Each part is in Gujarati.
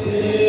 Deus.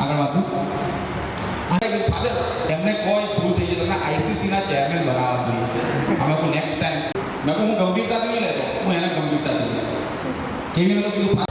આગળ વાંચું. ફાધર, એમને કોઈ ભૂલ થઈ જાય તમને આઈસીસીના ચેરમેન બનાવવા જોઈએ. અમે નેક્સ્ટ ટાઈમ મેં કહું, હું ગંભીરતાથી નહીં લેતો, હું એને ગંભીરતાથી લઈશ. કેવી રીતે કીધું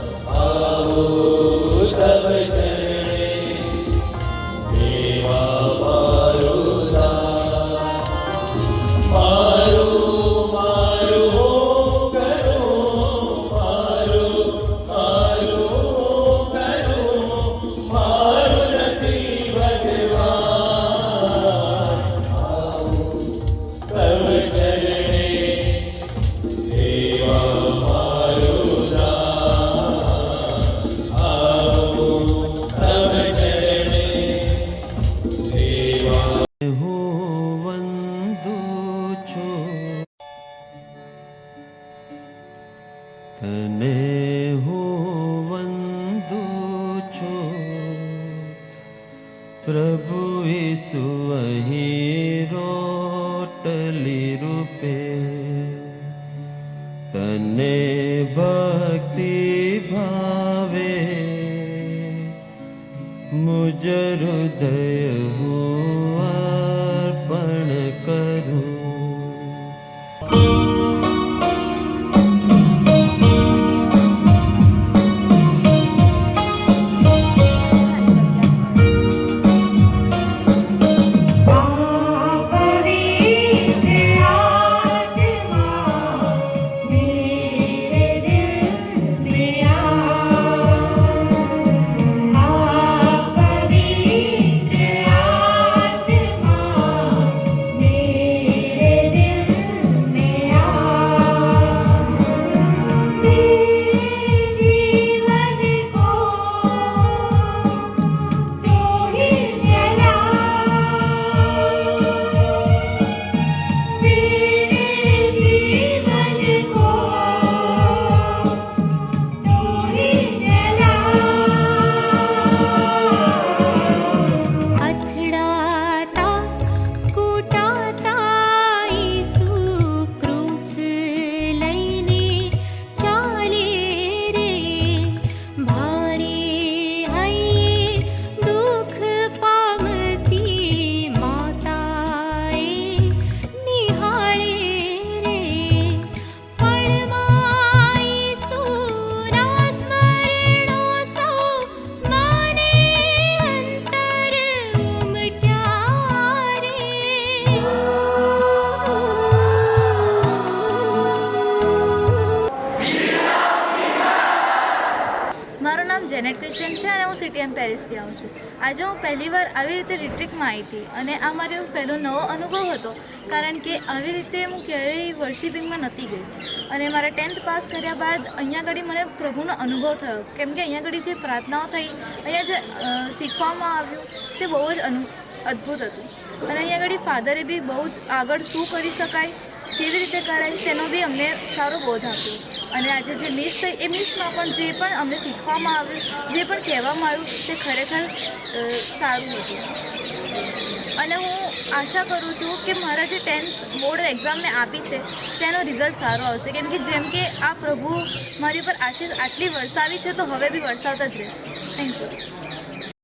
તને હું વંદુ છું પ્રભુ ઈસુ અહીં રોટલી રૂપે તને ભક્તિ ભાવે મુજ હૃદય હું જેનેટ ક્રિશ્ચન છે અને હું સિટી એમ પેરિસથી આવું છું. આજે હું પહેલી વાર આવી રીતે રિટ્રીટમાં આવી હતી અને આ મારો પહેલો નવો અનુભવ હતો, કારણ કે આવી રીતે હું ક્યારેય વર્શિપિંગમાં નહોતી ગઈ. અને મારા ટેન્થ પાસ કર્યા બાદ અહીંયા આગળ મને પ્રભુનો અનુભવ થયો. કેમ કે અહીંયા આગળ જે પ્રાર્થનાઓ થઈ, અહીંયા જે શીખવામાં આવ્યું, તે બહુ જ અનુ, અદ્ભુત હતું. અને અહીંયા આગળ ફાધરે બી બહુ જ આગળ શું કરી શકાય, કેવી રીતે કરાય, તેનો બી અમને સારો બોધ આપ્યો. અને આજે જે મિસ થઈ, એ મિસમાં પણ જે પણ અમને શીખવામાં આવ્યું, જે પણ કહેવામાં આવ્યું, તે ખરેખર સારું હતું. અને હું આશા કરું છું કે મારા જે ટેન્થ બોર્ડ એક્ઝામ મેં આપી છે, તેનો રિઝલ્ટ સારો આવશે. કેમ કે જેમ કે આ પ્રભુ મારી પર આશીષ આટલી વરસાવી છે, તો હવે બી વરસાવતા જ રહેશે. Thank you